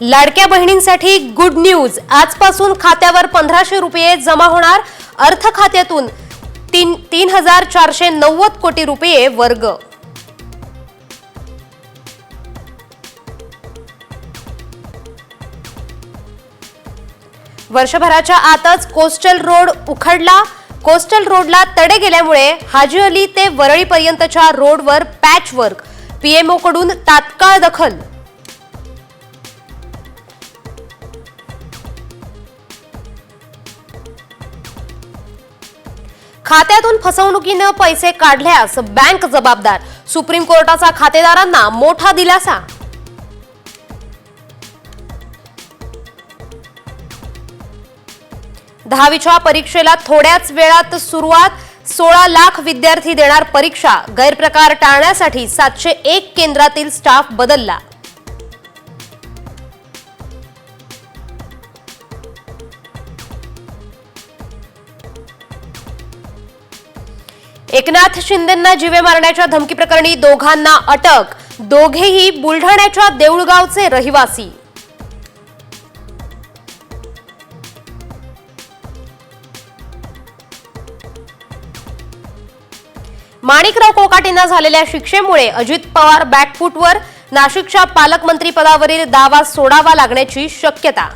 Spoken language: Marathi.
लाडक्या बहिणींसाठी गुड न्यूज आजपासून खात्यावर पंधराशे रुपये जमा होणार. अर्थ खात्यातून तीन तीन हजार चारशे नव्वद कोटी रुपये वर्ग. वर्षभराच्या आतच कोस्टल रोड उखडला. कोस्टल रोडला तडे गेल्यामुळे हाजी अली ते वरळीपर्यंतच्या रोडवर पॅच वर्क पीएमओ कडून तात्काळ दखल. खात्यातून फसवणुकीनं पैसे काढल्यास बँक जबाबदार. सुप्रीम कोर्टाचा खातेदारांना मोठा दिलासा. दहावीच्या परीक्षेला थोड्याच वेळात सुरुवात. सोळा लाख विद्यार्थी देणार परीक्षा. गैरप्रकार टाळण्यासाठी सातशे एक केंद्रातील स्टाफ बदलला. एकनाथ शिंदेंना जीवे मारण्याच्या धमकी प्रकरणी दोघांना अटक. दोघेही बुलढाण्याच्या देऊळगावचे रहिवासी. माणिकराव कोकाटेंना झालेल्या शिक्षेमुळे अजित पवार बॅकफूटवर नाशिकच्या पालकमंत्रीपदावरील दावा सोडावा लागण्याची शक्यता.